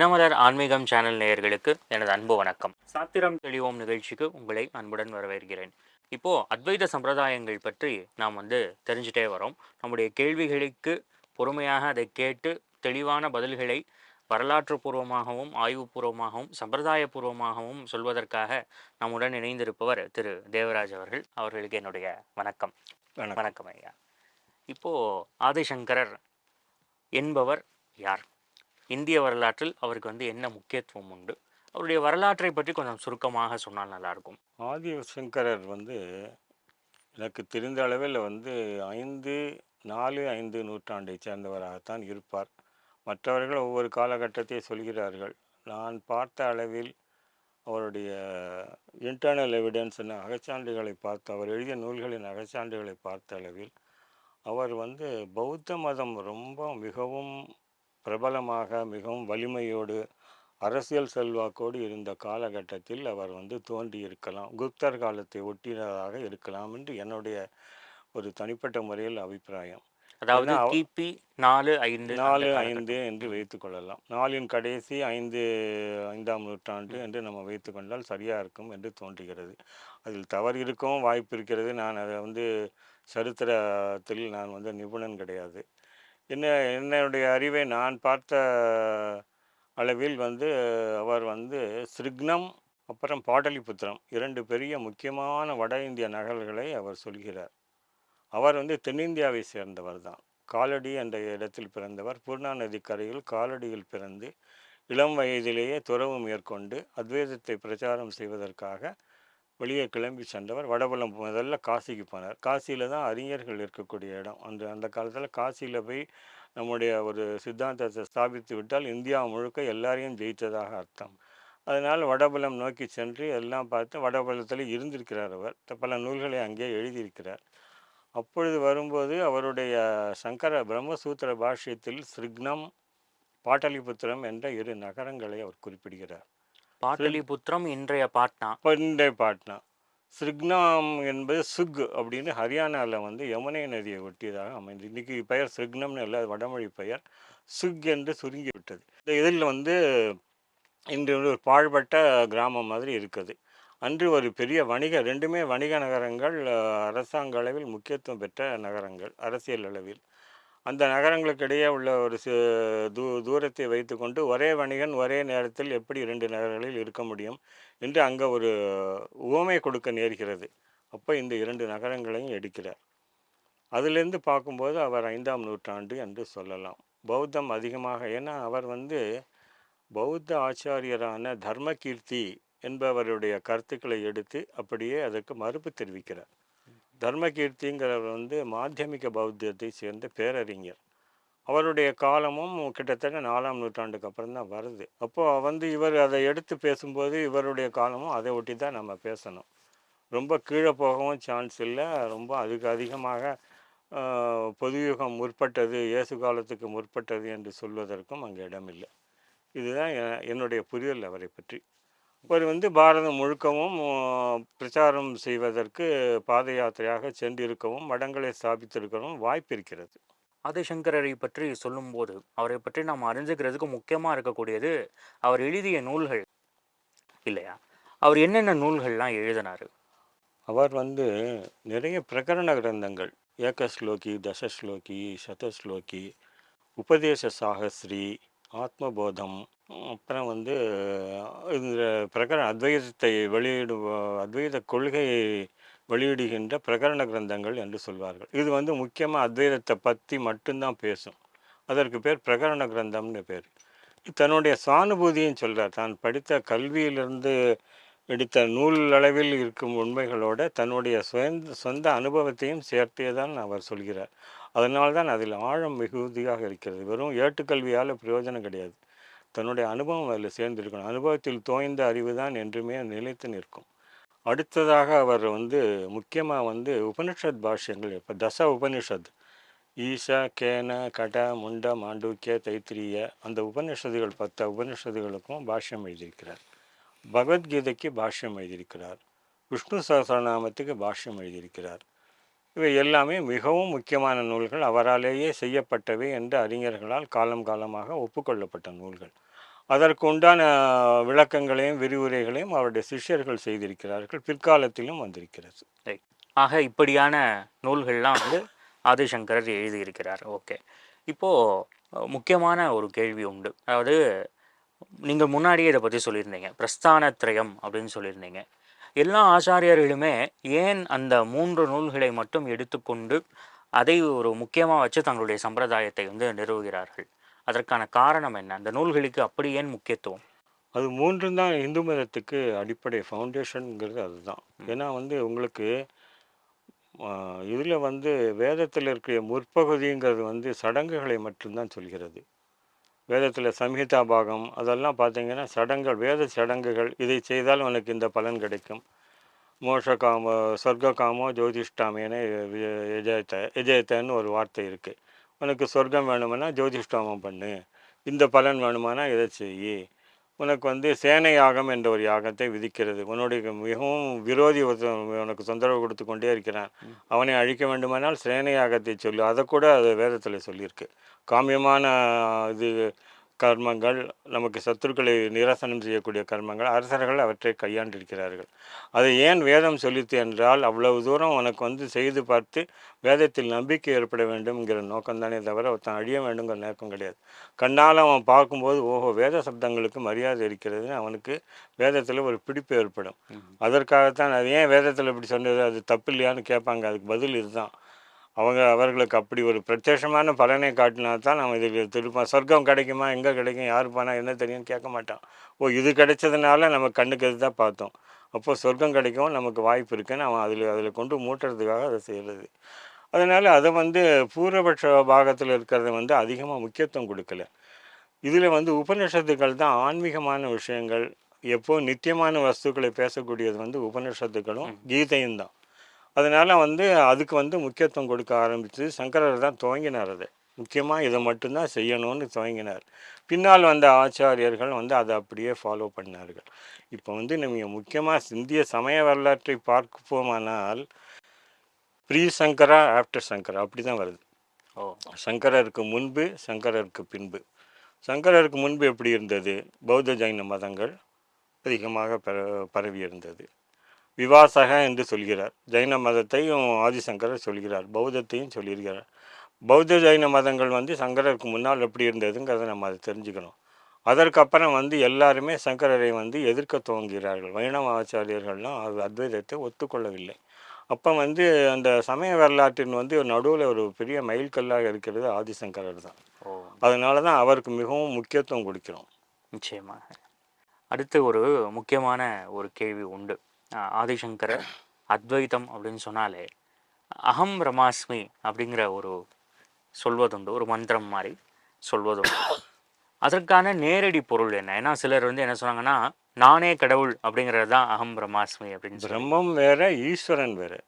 தினமலர் ஆன்மீகம் சேனல் நேயர்களுக்கு எனது அன்பு வணக்கம். சாத்திரம் தெளிவோம் நிகழ்ச்சிக்கு உங்களை அன்புடன் வரவேற்கிறேன். இப்போ அத்வைத சம்பிரதாயங்கள் பற்றி நாம் வந்து தெரிஞ்சுட்டே வரோம். நம்முடைய கேள்விகளுக்கு பொறுமையாக அதை கேட்டு தெளிவான பதில்களை வரலாற்று பூர்வமாகவும் ஆய்வுபூர்வமாகவும் சம்பிரதாயபூர்வமாகவும் சொல்வதற்காக நம்முடன் இணைந்திருப்பவர் திரு தேவராஜ் அவர்கள். அவர்களுக்கு என்னுடைய வணக்கம். வணக்கம் ஐயா. இப்போ ஆதிசங்கரர் என்பவர் யார்? இந்திய வரலாற்றில் அவருக்கு வந்து என்ன முக்கியத்துவம் உண்டு? அவருடைய வரலாற்றை பற்றி கொஞ்சம் சுருக்கமாக சொன்னால் நல்லாயிருக்கும். ஆதி ஆதிசங்கரர் வந்து எனக்கு தெரிந்த அளவில் வந்து ஐந்து நாலு ஐந்து நூற்றாண்டை சேர்ந்தவராகத்தான் இருப்பார். மற்றவர்கள் ஒவ்வொரு காலகட்டத்தை சொல்கிறார்கள். நான் பார்த்த அளவில் அவருடைய இன்டர்னல் எவிடன்ஸ் அகச்சான்றுகளை பார்த்து அவர் எழுதிய நூல்களின் அகச்சான்றுகளை பார்த்த அளவில் அவர் வந்து பௌத்த மதம் ரொம்ப மிகவும் பிரபலமாக மிகவும் வலிமையோடு அரசியல் செல்வாக்கோடு இருந்த காலகட்டத்தில் அவர் வந்து தோன்றி இருக்கலாம் குப்தர் காலத்தை ஒட்டினதாக இருக்கலாம் என்று என்னுடைய ஒரு தனிப்பட்ட முறையில் அபிப்பிராயம். அதாவது கிபி நாலு ஐந்து நாலு. ஐந்து என்று வைத்துக்கொள்ளலாம் நாலின் கடைசி ஐந்து ஐந்தாம் நூற்றாண்டு என்று நம்ம வைத்துக்கொண்டால் சரியாக இருக்கும் என்று தோன்றுகிறது. அதில் தவறு இருக்கவும் வாய்ப்பு இருக்கிறது. நான் அதை வந்து சரித்திரத்தில் நான் வந்து நிபுணன் கிடையாது. என்ன என்னுடைய அறிவை நான் பார்த்த அளவில் வந்து அவர் வந்து சிருக்னம் அப்புறம் பாடலிபுத்திரம் இரண்டு பெரிய முக்கியமான வட இந்திய நகல்களை அவர் சொல்கிறார். அவர் வந்து தென்னிந்தியாவை சேர்ந்தவர் தான். காலடி என்ற இடத்தில் பிறந்தவர். பூர்ணா நதிக்கரையில் காலடியில் பிறந்து இளம் வயதிலேயே துறவு மேற்கொண்டு அத்வைதத்தை பிரச்சாரம் செய்வதற்காக வெளியே கிளம்பி சென்றவர் வடபுலம் முதல்ல காசிக்கு போனார். காசியில் தான் அறிஞர்கள் இருக்கக்கூடிய இடம். அந்த அந்த காலத்தில் காசியில் போய் நம்முடைய ஒரு சித்தாந்தத்தை ஸ்தாபித்து விட்டால் இந்தியா முழுக்க எல்லாரையும் ஜெயித்ததாக அர்த்தம். அதனால் வடபுலம் நோக்கி சென்று எல்லாம் பார்த்து வடபுலத்தில் இருந்திருக்கிறார் அவர். பல நூல்களை அங்கே எழுதியிருக்கிறார். அப்பொழுது வரும்போது அவருடைய சங்கர பிரம்மசூத்திர பாஷ்யத்தில் சிருக்னம் பாட்டலிபுத்திரம் என்ற இரு நகரங்களை அவர் குறிப்பிடுகிறார். பாட்டலிபுத்திரம் இன்றைய பாட்னா. பண்டை பாட்னா. சிருக்னம் என்பது சுக் அப்படின்னு ஹரியானாவில் வந்து யமுனை நதியை ஒட்டியதாக அமைந்து இன்னைக்கு பெயர் சிருக்னம்னு இல்லை வடமொழி பெயர். சுக் என்று சுருங்கி விட்டது இந்த இதில் வந்து இன்று ஒரு பாழ்பட்ட கிராமம் மாதிரி இருக்குது. அன்று ஒரு பெரிய வணிக ரெண்டுமே வணிக நகரங்கள் அரசாங்க அளவில் முக்கியத்துவம் பெற்ற நகரங்கள் அரசியல் அளவில். அந்த நகரங்களுக்கு இடையே உள்ள ஒரு சி தூ தூரத்தை வைத்துக்கொண்டு ஒரே வணிகன் ஒரே நேரத்தில் எப்படி இரண்டு நகரங்களில் இருக்க முடியும் என்று அங்கே ஒரு உவமை கொடுக்க நேர்கிறது. அப்போ இந்த இரண்டு நகரங்களையும் எடுக்கிறார். அதிலிருந்து பார்க்கும்போது அவர் ஐந்தாம் நூற்றாண்டு என்று சொல்லலாம். பௌத்தம் அதிகமாக ஏன்னா அவர் வந்து பௌத்த ஆச்சாரியரான தர்மகீர்த்தி என்பவருடைய கருத்துக்களை எடுத்து அப்படியே அதற்கு மறுப்பு தெரிவிக்கிறார். தர்மகீர்த்திங்கிறவர் வந்து மாத்தியமிக பௌத்தத்தை சேர்ந்த பேரறிஞர். அவருடைய காலமும் கிட்டத்தட்ட நாலாம் நூற்றாண்டுக்கு அப்புறம் தான் வருது. அப்போது வந்து இவர் அதை எடுத்து பேசும்போது இவருடைய காலமும் அதை ஒட்டி தான் நம்ம பேசணும். ரொம்ப கீழே போகவும் சான்ஸ் இல்லை. ரொம்ப அதுக்கு அதிகமாக பொதுயுகம் முற்பட்டது இயேசு காலத்துக்கு முற்பட்டது என்று சொல்வதற்கும் அங்கே இடமில்லை. இதுதான் எ- என்னுடைய புரிதல் அவரை பற்றி. அவர் வந்து பாரதம் முழுக்கவும் பிரச்சாரம் செய்வதற்கு பாத யாத்திரையாக சென்றிருக்கவும் மடங்களை ஸ்தாபித்திருக்கவும் வாய்ப்பு இருக்கிறது ஆதிசங்கரரை பற்றி சொல்லும்போது அவரை பற்றி நாம் அறிஞ்சுக்கிறதுக்கு முக்கியமாக இருக்கக்கூடியது அவர் எழுதிய நூல்கள் இல்லையா? அவர் என்னென்ன நூல்கள்லாம் எழுதினாரு? அவர் வந்து நிறைய பிரகரண கிரந்தங்கள் ஏகஸ்லோகி தசஸ்லோகி சதஸ்லோகி உபதேச சாகஸ்ரீ ஆத்மபோதம். அப்புறம் வந்து இந்த பிரகரண அத்வைதத்தை வெளியிடு அத்வைத கொள்கையை வெளியிடுகின்ற பிரகரண கிரந்தங்கள் என்று சொல்வார்கள். இது வந்து முக்கியமாக அத்வைதத்தை பற்றி மட்டும்தான் பேசும். அதற்கு பேர் பிரகரண கிரந்தம்னு பேர். தன்னுடைய சானுபூதியும் சொல்கிறார் தான் படித்த கல்வியிலிருந்து எடுத்த நூல் அளவில் இருக்கும் உண்மைகளோட தன்னுடைய சுய சொந்த அனுபவத்தையும் சேர்த்தே தான் அவர் சொல்கிறார். அதனால்தான் அதில் ஆழம் மிகுதியாக இருக்கிறது. வெறும் ஏட்டுக்கல்வியால் பிரயோஜனம் கிடையாது. தன்னுடைய அனுபவம் அதில் சேர்ந்திருக்கணும். அனுபவத்தில் தோய்ந்த அறிவு தான் என்றுமே நிலைத்து நிற்கும். அடுத்ததாக அவர் வந்து முக்கியமாக வந்து உபனிஷத் பாஷ்யங்கள் இப்போ தச உபனிஷத். ஈச கேன கட முண்ட மாண்டூக்கிய தைத்திரிய அந்த உபனிஷதுகள் பத்து உபனிஷதுகளுக்கும் பாஷ்யம் எழுதியிருக்கிறார். பகவத்கீதைக்கு பாஷ்யம் எழுதியிருக்கிறார். விஷ்ணு சகசரநாமத்துக்கு பாஷ்யம் எழுதியிருக்கிறார். இவை எல்லாமே மிகவும் முக்கியமான நூல்கள். அவராலேயே செய்யப்பட்டவை என்று அறிஞர்களால் காலம் காலமாக ஒப்புக்கொள்ளப்பட்ட நூல்கள். அதற்கு உண்டான விளக்கங்களையும் விரிவுரைகளையும் அவருடைய சிஷ்யர்கள் செய்திருக்கிறார்கள். பிற்காலத்திலும் வந்திருக்கிறது. ஆக இப்படியான நூல்கள்லாம் வந்து ஆதிசங்கரர் எழுதியிருக்கிறார். ஓகே. இப்போது முக்கியமான ஒரு கேள்வி உண்டு. அதாவது நீங்கள் முன்னாடியே இதை பற்றி சொல்லியிருந்தீங்க. பிரஸ்தானத்ரயம் அப்படின்னு சொல்லியிருந்தீங்க. எல்லா ஆச்சாரியர்களுமே ஏன் அந்த மூன்று நூல்களை மட்டும் எடுத்துக்கொண்டு அதை ஒரு முக்கியமாக வச்சு தங்களுடைய சம்பிரதாயத்தை வந்து நிறுவுகிறார்கள்? அதற்கான காரணம் என்ன? அந்த நூல்களுக்கு அப்படி ஏன் முக்கியத்துவம்? அது மூன்றும் தான் இந்து மதத்துக்கு அடிப்படை ஃபவுண்டேஷனுங்கிறது அதுதான். ஏன்னா வந்து உங்களுக்கு இதில் வந்து வேதத்தில் இருக்கிற முற்பகுதிங்கிறது வந்து சடங்குகளை மட்டும்தான் சொல்கிறது. வேதத்தில் சம்ஹிதா பாகம் அதெல்லாம் பார்த்தீங்கன்னா சடங்குகள் வேத சடங்குகள் இதை செய்தால் உனக்கு இந்த பலன் கிடைக்கும். மோஷ காம சொர்க்க காமோ ஜோதிஷ்டாமேன எஜயத்த எஜயத்தன்னு ஒரு வார்த்தை இருக்குது உனக்கு சொர்க்கம் வேணுமென்னா ஜோதிஷ்டாமம் பண்ணு. இந்த பலன் வேணுமானா இதை செய். உனக்கு வந்து சேனை யாகம் என்ற ஒரு யாகத்தை விதிக்கிறது. உன்னுடைய மிகவும் விரோதி உனக்கு தொந்தரவு கொடுத்து கொண்டே இருக்கிறான். அவனை அழிக்க வேண்டுமானால் சேனை யாகத்தை சொல்லு. அதை கூட அது வேதத்தில் சொல்லியிருக்கு. காமியமான இது கர்மங்கள் நமக்கு சத்துருக்களை நிரசனம் செய்யக்கூடிய கர்மங்கள் அரசர்கள் அவற்றை கையாண்டிருக்கிறார்கள். அதை ஏன் வேதம் சொல்லித்து என்றால் அவ்வளவு தூரம் உனக்கு வந்து செய்து பார்த்து வேதத்தில் நம்பிக்கை ஏற்பட வேண்டும்ங்கிற நோக்கம் தானே தவிர ஒருத்தன் அழிய வேண்டுங்கிற நோக்கம் கிடையாது. கண்ணால் அவன் பார்க்கும்போது ஓஹோ வேத சப்தங்களுக்கு மரியாதை இருக்கிறதுன்னு அவனுக்கு வேதத்தில் ஒரு பிடிப்பு ஏற்படும். அதற்காகத்தான் அது ஏன் வேதத்தில் இப்படி சொன்னது? அது தப்பு இல்லையான்னு கேட்பாங்க. அதுக்கு பதில் இதுதான். அவங்க அவர்களுக்கு அப்படி ஒரு பிரத்யட்சமான பலனை காட்டினா தான் நம்ம இதில் திருப்ப சொர்க்கம் கிடைக்குமா? எங்கே கிடைக்கும்? யார் போனால் என்ன தெரியும்னு கேட்க மாட்டான். ஓ இது கிடைச்சதுனால நம்ம கண்ணுக்கு இது தான் பார்த்தோம். அப்போ சொர்க்கம் கிடைக்கும் நமக்கு வாய்ப்பு இருக்குன்னு அவன் அதில் அதில் கொண்டு மூட்டுறதுக்காக அதை செய்கிறது அதனால் அதை வந்து பூர்வபட்ச பாகத்தில் இருக்கிறத வந்து அதிகமாக முக்கியத்துவம் கொடுக்கல. இதில் வந்து உபநிஷத்துக்கள் தான் ஆன்மீகமான விஷயங்கள் எப்போ நித்தியமான வஸ்துக்களை பேசக்கூடியது வந்து உபநிஷத்துக்களும் கீதையும் தான். அதனால் வந்து அதுக்கு வந்து முக்கியத்துவம் கொடுக்க ஆரம்பித்து சங்கரர் தான் துவங்கினார் அதை. முக்கியமாக இதை மட்டும்தான் செய்யணும்னு துவங்கினார். பின்னால் வந்த ஆச்சாரியர்கள் வந்து அதை அப்படியே ஃபாலோ பண்ணார்கள். இப்போ வந்து நம்ம முக்கியமாக இந்திய சமய வரலாற்றை பார்ப்போமானால் ப்ரீ சங்கரா ஆஃப்டர் சங்கரா அப்படி தான் வருது. ஓ. சங்கரருக்கு முன்பு சங்கரருக்கு பின்பு. சங்கரருக்கு முன்பு எப்படி இருந்தது? பௌத்த ஜைன மதங்கள் அதிகமாக பர பரவி இருந்தது. விவாசக என்று சொல்கிறார். ஜைன மதத்தையும் ஆதிசங்கரர் சொல்கிறார் பௌத்தத்தையும் சொல்லியிருக்கிறார். பௌத்த ஜைன மதங்கள் வந்து சங்கரருக்கு முன்னால் எப்படி இருந்ததுங்கிறத நம்ம அதை தெரிஞ்சுக்கணும். அதற்கப்புறம் வந்து எல்லாருமே சங்கரரை வந்து எதிர்க்க துவங்குகிறார்கள். வைணவ ஆச்சாரியர்கள்லாம் அது அத்வைதத்தை ஒத்துக்கொள்ளவில்லை. அப்போ வந்து அந்த சமய வரலாற்றின் வந்து நடுவில் ஒரு பெரிய மைல்கல்லாக இருக்கிறது ஆதிசங்கரர் தான். அதனால தான் அவருக்கு மிகவும் முக்கியத்துவம் கொடுக்கிறோம். நிச்சயமாக. அடுத்து ஒரு முக்கியமான ஒரு கேள்வி உண்டு. ஆஹ் ஆதிசங்கரர் அத்வைதம் அப்படின்னு சொன்னாலே அகம் பிரமாஸ்மி அப்படிங்கிற ஒரு சொல்வதுண்டு ஒரு மந்திரம் மாதிரி சொல்வதுண்டு. அதற்கான நேரடி பொருள் என்ன? ஏன்னா சிலர் வந்து என்ன சொன்னாங்கன்னா நானே கடவுள் அப்படிங்கிறது தான் அகம் பிரம்மாஸ்மி அப்படின்னு பிரம்மம் வேற ஈஸ்வரன் வேற.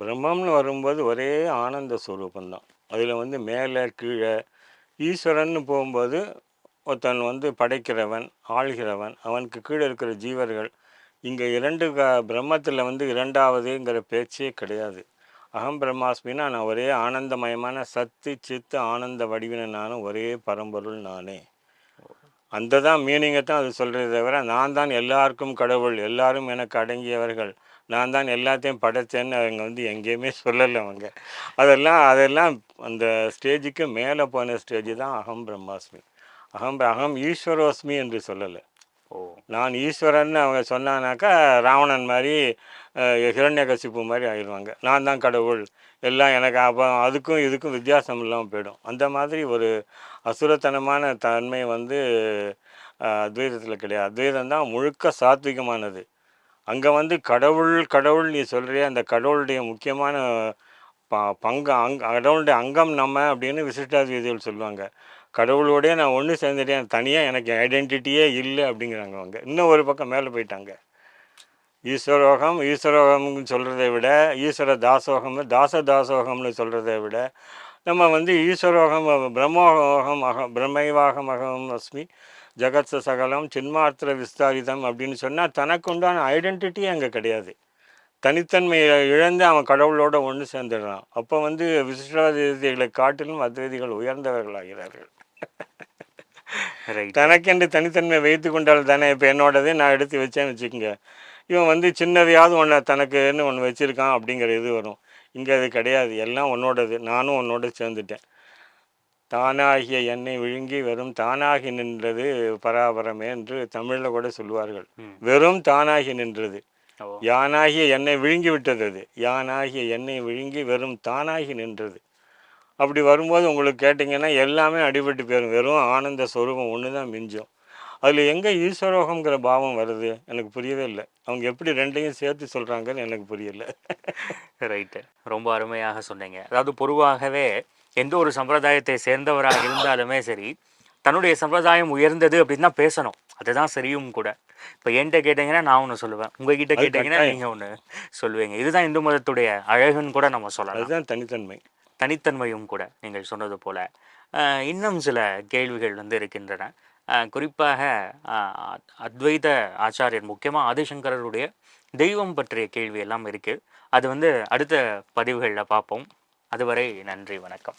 பிரம்மம்னு வரும்போது ஒரே ஆனந்த ஸ்வரூபந்தான் அதில் வந்து மேலே கீழே ஈஸ்வரன்னு போகும்போது ஒருத்தன் வந்து படைக்கிறவன் ஆள்கிறவன் அவனுக்கு கீழே இருக்கிற ஜீவர்கள் இங்கே இரண்டு க பிரம்மத்தில் வந்து இரண்டாவதுங்கிற பேச்சே கிடையாது. அகம் பிரம்மாஸ்மினா நான் ஒரே ஆனந்தமயமான சத்து சித்து ஆனந்த வடிவின நானும் ஒரே பரம்பொருள் நானே. அந்த தான் மீனிங்கை தான் அது சொல்கிறத தவிர நான் தான் எல்லாருக்கும் கடவுள் எல்லாரும் எனக்கு அடங்கியவர்கள் நான் தான் எல்லாத்தையும் படைத்தேன்னு அவங்க வந்து எங்கேயுமே சொல்லலை அவங்க. அதெல்லாம் அதெல்லாம் அந்த ஸ்டேஜுக்கு மேலே போன ஸ்டேஜ் தான் அகம் பிரம்மாஸ்மி. அகம் அகம் ஈஸ்வரோஸ்மி என்று சொல்லலை. நான் ஈஸ்வரன் அவங்க சொன்னானாக்கா ராவணன் மாதிரி ஹிரண்ய ஹிரண்யகசிப்பு மாதிரி ஆயிடுவாங்க. நான் தான் கடவுள். எல்லாம் எனக்கு அப்போ அதுக்கும் இதுக்கும் வித்தியாசம் இல்லாமல் போயிடும். அந்த மாதிரி ஒரு அசுரத்தனமான தன்மை வந்து அத்வைதத்தில் கிடையாது. அத்வைதம் தான் முழுக்க சாத்விகமானது. அங்கே வந்து கடவுள் கடவுள் நீ சொல்கிறிய அந்த கடவுளுடைய முக்கியமான ப பங்கு அங் கடவுளுடைய அங்கம் நம்ம அப்படின்னு விசிஷ்டாத்வீதிகள் சொல்லுவாங்க. கடவுளோடய நான் ஒன்று சேர்ந்துட்டேன். தனியாக எனக்கு ஐடென்டிட்டியே இல்லை அப்படிங்கிறாங்க அவங்க. இன்னும் ஒரு பக்கம் மேலே போயிட்டாங்க. ஈஸ்வரோகம் ஈஸ்வரோகம்னு சொல்கிறத விட ஈஸ்வர தாசோகம் தாச தாசோகம்னு சொல்கிறத விட நம்ம வந்து ஈஸ்வரோகம் பிரம்மோகம் அகம் பிரம்மைவாகம் அகம் அஸ்மி ஜகத்ஸ சகலம் சின்மாத்திர விஸ்தாரிதம் அப்படின்னு சொன்னால் தனக்கு உண்டான ஐடென்டிட்டியே அங்கே கிடையாது. தனித்தன்மையை இழந்து அவன் கடவுளோட ஒன்று சேர்ந்துடுறான். அப்போ வந்து விசிஷ்டாதிகளை காட்டிலும் அத்வைதிகள் உயர்ந்தவர்களாகிறார்கள். தனக்கென்று தனித்தன்மை வைத்து கொண்டால் தானே இப்போ என்னோடதே நான் எடுத்து வச்சேன்னு வச்சுக்கோங்க. இவன் வந்து சின்னதையாவது ஒன்று தனக்குன்னு ஒன்று வச்சுருக்கான் அப்படிங்கிற இது வரும். இங்கே அது கிடையாது. எல்லாம் உன்னோடது. நானும் உன்னோட சேர்ந்துட்டேன். தானாகிய என்னை விழுங்கி வெறும் தானாகி நின்றது பராபரமே என்று தமிழில் கூட சொல்லுவார்கள். வெறும் தானாகி நின்றது. யானாகிய என்னை விழுங்கி விட்டது அது. யானாகிய என்னை விழுங்கி வெறும் தானாகி நின்றது. அப்படி வரும்போது உங்களுக்கு கேட்டிங்கன்னா எல்லாமே அடிபட்டு போயிடும் வெறும் ஆனந்த ஸ்வரூபம் ஒன்று தான் மிஞ்சும். அதில் எங்கே ஈஸ்வரோகங்கிற பாவம் வருது? எனக்கு புரியவே இல்லை. அவங்க எப்படி ரெண்டையும் சேர்த்து சொல்கிறாங்கன்னு எனக்கு புரியல. ரைட்டு ரொம்ப அருமையாக சொன்னீங்க. அதாவது பொதுவாகவே எந்த ஒரு சம்பிரதாயத்தை சேர்ந்தவராக இருந்தாலுமே சரி தன்னுடைய சம்பிரதாயம் உயர்ந்தது அப்படின்னு தான் பேசணும். அதுதான் சரியும் கூட. இப்போ என்கிட்ட கேட்டிங்கன்னா நான் ஒன்று சொல்லுவேன். உங்ககிட்ட கேட்டிங்கன்னா. நீங்கள் ஒன்று சொல்லுவீங்க. இதுதான் இந்து மதத்துடைய அழகுன்னு கூட நம்ம சொல்லலாம். அதுதான் தனித்தன்மை. தனித்தன்மையும் கூட நீங்கள் சொன்னது போல். இன்னும் சில கேள்விகள் வந்து இருக்கின்றன. குறிப்பாக அத்வைத ஆச்சாரியர் முக்கியமாக ஆதிசங்கரருடைய தெய்வம் பற்றிய கேள்வி எல்லாம் இருக்குது அது வந்து அடுத்த பதிவுகளில் பார்ப்போம். அதுவரை நன்றி வணக்கம்.